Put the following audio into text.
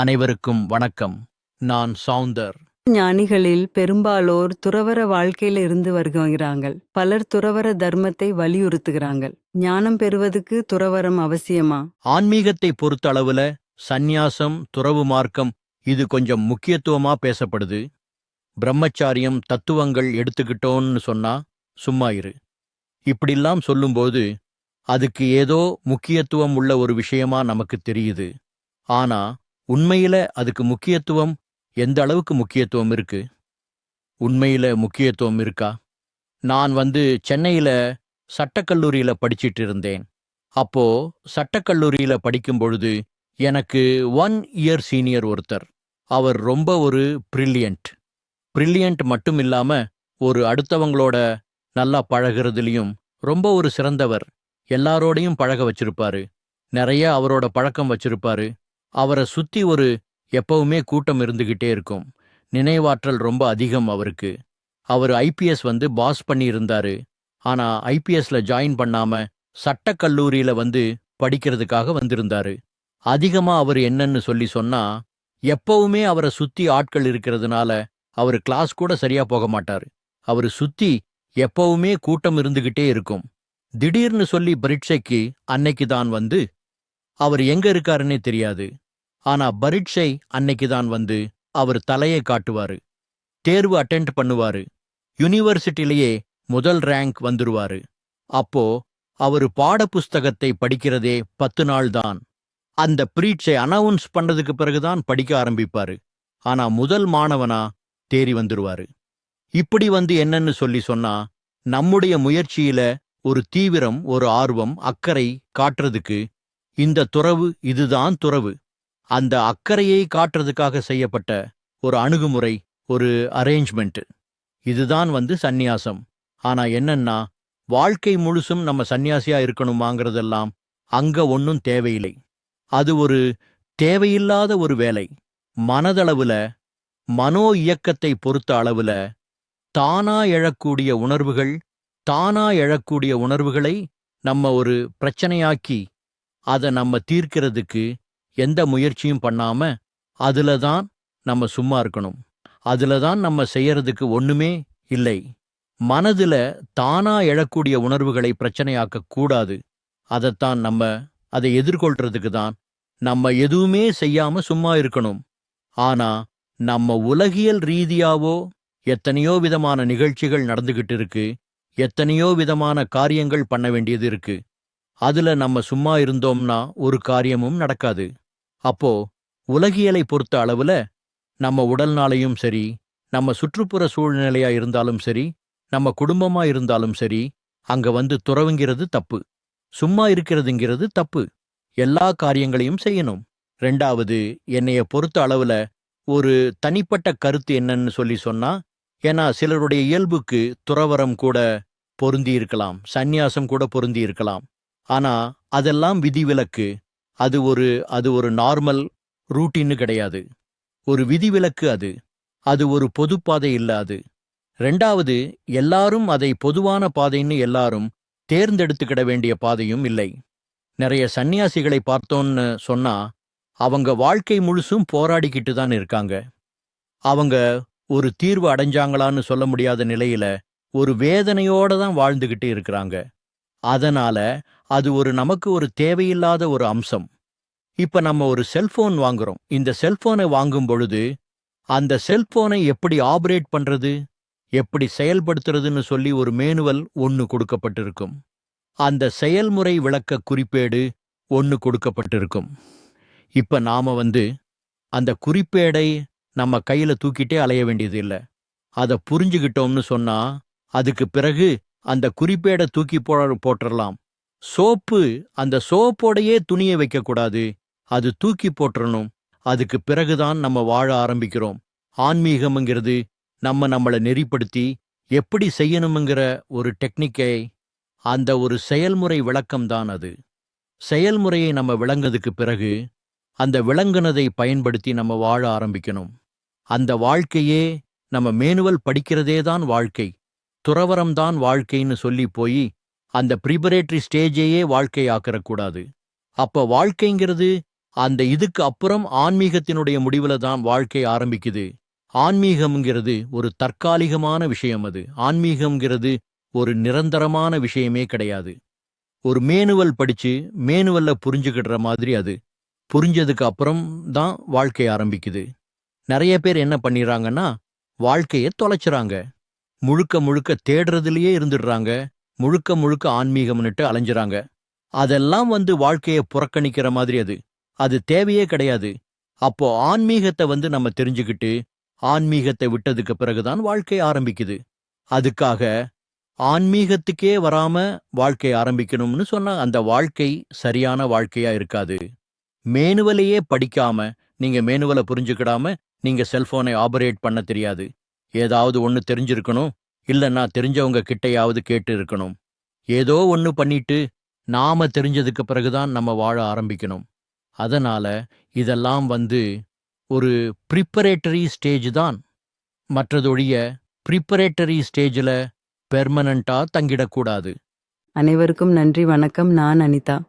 அனைவருக்கும் வணக்கம். நான் சவுந்தர். ஞானிகளில் பெரும்பாலோர் துறவற வாழ்க்கையில இருந்து வருகிறாங்க பலர் துறவற தர்மத்தை வலியுறுத்துகிறாங்க ஞானம் பெறுவதுக்கு துறவரம் அவசியமா? ஆன்மீகத்தை பொறுத்த அளவுல சந்நியாசம் துறவு மார்க்கம் இது கொஞ்சம் முக்கியத்துவமா பேசப்படுது. பிரம்மச்சாரியம் தத்துவங்கள் எடுத்துக்கிட்டோன்னு சொன்னா சும்மா இரு. இப்படிலாம் சொல்லும்போது அதுக்கு ஏதோ முக்கியத்துவம் உள்ள ஒரு விஷயமா நமக்கு தெரியுது. ஆனா உண்மையில அதுக்கு முக்கியத்துவம் எந்த அளவுக்கு முக்கியத்துவம் இருக்கு? உண்மையில முக்கியத்துவம் இருக்கா? நான் வந்து சென்னையில சட்டக்கல்லூரியில படிச்சிட்டு இருந்தேன். அப்போ சட்டக்கல்லூரியில படிக்கும் பொழுது எனக்கு ஒன் இயர் சீனியர் ஒருத்தர். அவர் ரொம்ப ஒரு பிரில்லியன்ட் பிரில்லியன்ட் மட்டும் இல்லாம ஒரு அடுத்தவங்களோட நல்லா பழகுறதுலயும் ரொம்ப ஒரு சிறந்தவர். எல்லாரோடையும் பழக வச்சிருப்பாரு. நிறைய அவரோட பழக்கம் வச்சிருப்பாரு. அவரை சுத்தி ஒரு எப்பவுமே கூட்டம் இருந்துகிட்டே இருக்கும். நினைவாற்றல் ரொம்ப அதிகம் அவருக்கு. அவர் ஐபிஎஸ் வந்து பாஸ் பண்ணியிருந்தாரு. ஆனா ஐபிஎஸ்ல ஜாயின் பண்ணாம சட்டக்கல்லூரியில வந்து படிக்கிறதுக்காக வந்திருந்தாரு. அதிகமா அவர் என்னன்னு சொல்லி சொன்னா எப்பவுமே அவரை சுத்தி ஆட்கள் இருக்கிறதுனால அவர் கிளாஸ் கூட சரியா போக மாட்டாரு. அவர் சுத்தி எப்பவுமே கூட்டம் இருந்துகிட்டே இருக்கும். திடீர்னு சொல்லி பரீட்சைக்கு அன்னைக்கு தான் வந்து அவர் எங்க இருக்காருன்னே தெரியாது. ஆனா பரீட்சை அன்னைக்கு தான் வந்து அவர் தலையை காட்டுவாரு. தேர்வு அட்டெண்ட் பண்ணுவாரு. யூனிவர்சிட்டிலேயே முதல் ரேங்க் வந்துருவாரு. அப்போ அவரு பாடப்புஸ்தகத்தை படிக்கிறதே பத்து நாள் தான். அந்த பிரீட்சை அனௌன்ஸ் பண்ணதுக்கு பிறகுதான் படிக்க ஆரம்பிப்பாரு. ஆனா முதல் மாணவனா தேறி வந்துருவாரு. இப்படி வந்து என்னன்னு சொல்லி சொன்னா நம்முடைய முயற்சியில ஒரு தீவிரம் ஒரு ஆர்வம் அக்கறை காட்டுறதுக்கு இந்த துறவு இதுதான் துறவு. அந்த அக்கறையை காட்டுறதுக்காக செய்யப்பட்ட ஒரு அணுகுமுறை ஒரு அரேஞ்ச்மெண்ட் இதுதான் வந்து சந்நியாசம். ஆனா என்னன்னா வாழ்க்கை முழுசும் நம்ம சந்நியாசியா இருக்கணுமாங்கிறதெல்லாம் அங்க ஒன்னும் தேவையில்லை. அது ஒரு தேவையில்லாத ஒரு வேலை. மனதளவுல மனோ இயக்கத்தை பொறுத்த அளவுல தானா எழக்கூடிய உணர்வுகள் தானா எழக்கூடிய உணர்வுகளை நம்ம ஒரு பிரச்சனையாக்கி அதை நம்ம தீர்க்கிறதுக்கு எந்த முயற்சியும் பண்ணாம அதுல தான் நம்ம சும்மா இருக்கணும். அதுல தான் நம்ம செய்யறதுக்கு ஒண்ணுமே இல்லை. மனதுல தானா எழக்கூடிய உணர்வுகளை பிரச்சனையாக்க கூடாது. அதைத்தான் நம்ம அதை எதிர்கொள்றதுக்கு தான் நம்ம எதுவுமே செய்யாம சும்மா இருக்கணும். ஆனா நம்ம உலகியல் ரீதியாவோ எத்தனையோ விதமான நிகழ்ச்சிகள் நடந்துகிட்டு இருக்கு. எத்தனையோ விதமான காரியங்கள் பண்ண வேண்டியது இருக்கு. அதுல நம்ம சும்மா இருந்தோம்னா ஒரு காரியமும் நடக்காது. அப்போ உலகியலை பொறுத்த அளவுல நம்ம உடல்நாளையும் சரி நம்ம சுற்றுப்புற சூழ்நிலையா இருந்தாலும் சரி நம்ம குடும்பமா இருந்தாலும் சரி அங்க வந்து துறவுங்கிறது தப்பு. சும்மா இருக்கிறதுங்கிறது தப்பு. எல்லா காரியங்களையும் செய்யணும். ரெண்டாவது என்னைய பொறுத்த அளவுல ஒரு தனிப்பட்ட கருத்து என்னன்னு சொல்லி சொன்னா ஏன்னா சிலருடைய இயல்புக்கு துறவரம் கூட பொருந்தி இருக்கலாம் சந்நியாசம் கூட பொருந்தி இருக்கலாம். ஆனா அதெல்லாம் விதிவிலக்கு. அது ஒரு அது ஒரு நார்மல் ரூட்டின்னு கிடையாது. ஒரு விதிவிலக்கு அது. அது ஒரு பொதுப்பாதை இல்ல அது. ரெண்டாவது எல்லாரும் அதை பொதுவான பாதைன்னு எல்லாரும் தேர்ந்தெடுத்துக்கிட வேண்டிய பாதையும் இல்லை. நிறைய சந்நியாசிகளை பார்த்தோன்னு சொன்னா அவங்க வாழ்க்கை முழுசும் போராடிக்கிட்டு தான் இருக்காங்க. அவங்க ஒரு தீர்வு அடைஞ்சாங்களான்னு சொல்ல முடியாத நிலையில ஒரு வேதனையோட தான் வாழ்ந்துகிட்டு இருக்கிறாங்க. அதனால அது ஒரு நமக்கு ஒரு தேவையில்லாத ஒரு அம்சம். இப்ப நம்ம ஒரு செல்போன் வாங்குறோம். இந்த செல்போனை வாங்கும் பொழுது அந்த செல்போனை எப்படி ஆபரேட் பண்றது? எப்படி செயல்படுத்துறதுன்னு சொல்லி ஒரு மேனுவல் ஒன்னு கொடுக்கப்பட்டிருக்கும். அந்த செயல்முறை விளக்க குறிப்பேடு ஒன்னு கொடுக்கப்பட்டிருக்கும். இப்ப நாம வந்து அந்த குறிப்பேடை நம்ம கையில தூக்கிட்டே அலைய வேண்டியது இல்லை அதை புரிஞ்சுகிட்டோம்னு சொன்னா அதுக்கு பிறகு அந்த குறிப்பேடை தூக்கி போ போட்டுடலாம் சோப்பு அந்த சோப்போடையே துணியை வைக்கக்கூடாது. அது தூக்கி போட்டுறணும் அதுக்கு பிறகுதான் நம்ம வாழ ஆரம்பிக்கிறோம். ஆன்மீகம்ங்கிறது நம்ம நம்மளை நெறிப்படுத்தி எப்படி செய்யணுங்கிற ஒரு டெக்னிக்கை அந்த ஒரு செயல்முறை விளக்கம்தான் அது. செயல்முறையை நம்ம விளங்குனதுக்கு பிறகு அந்த விளங்குனதை பயன்படுத்தி நம்ம வாழ ஆரம்பிக்கணும். அந்த வாழ்க்கையே நம்ம மேனுவல் படிக்கிறதே தான் வாழ்க்கை. துறவரம்தான் வாழ்க்கைன்னு சொல்லி போய் அந்த ப்ரிபரேட்டரி ஸ்டேஜையே வாழ்க்கையாக்கிறக்கூடாது. அப்ப வாழ்க்கைங்கிறது அந்த இதுக்கு அப்புறம் ஆன்மீகத்தினுடைய முடிவுல தான் வாழ்க்கை ஆரம்பிக்குது. ஆன்மீகம்ங்கிறது ஒரு தற்காலிகமான விஷயம் அது. ஆன்மீகம்ங்கிறது ஒரு நிரந்தரமான விஷயமே கிடையாது. ஒரு மேனுவல் படிச்சு மேனுவல்ல புரிஞ்சுக்கிடுற மாதிரி அது. புரிஞ்சதுக்கு அப்புறம் தான் வாழ்க்கை ஆரம்பிக்குது. நிறைய பேர் என்ன பண்ணிடுறாங்கன்னா வாழ்க்கைய தொலைச்சிறாங்க. முழுக்க முழுக்க தேடுறதுலயே இருந்துடுறாங்க. முழுக்க முழுக்க ஆன்மீகம்னுட்டு அலைஞ்சுறாங்க. அதெல்லாம் வந்து வாழ்க்கைய புறக்கணிக்கிற மாதிரி அது. அது தேவையே கிடையாது. அப்போ ஆன்மீகத்தை வந்து நம்ம தெரிஞ்சுக்கிட்டு ஆன்மீகத்தை விட்டதுக்கு பிறகுதான் வாழ்க்கை ஆரம்பிக்குது. அதுக்காக ஆன்மீகத்துக்கே வராம வாழ்க்கை ஆரம்பிக்கணும்னு சொன்னா அந்த வாழ்க்கை சரியான வாழ்க்கையா இருக்காது. மேனுவலையே படிக்காம நீங்க மேனுவலை புரிஞ்சுக்கிடாம நீங்க செல்போனை ஆபரேட் பண்ண தெரியாது. ஏதாவது ஒன்னு தெரிஞ்சிருக்கணும் இல்லைன்னா தெரிஞ்சவங்க கிட்டையாவது கேட்டு இருக்கணும் ஏதோ ஒன்னு பண்ணிட்டு நாம தெரிஞ்சதுக்கு பிறகுதான் நம்ம வாழ ஆரம்பிக்கணும். அதனால இதெல்லாம் வந்து ஒரு ப்ரிப்பரேட்டரி ஸ்டேஜ் தான். மற்றதொழிய ப்ரிப்பரேட்டரி ஸ்டேஜில் பெர்மனண்டா தங்கிடக்கூடாது. அனைவருக்கும் நன்றி வணக்கம். நான் அனிதா.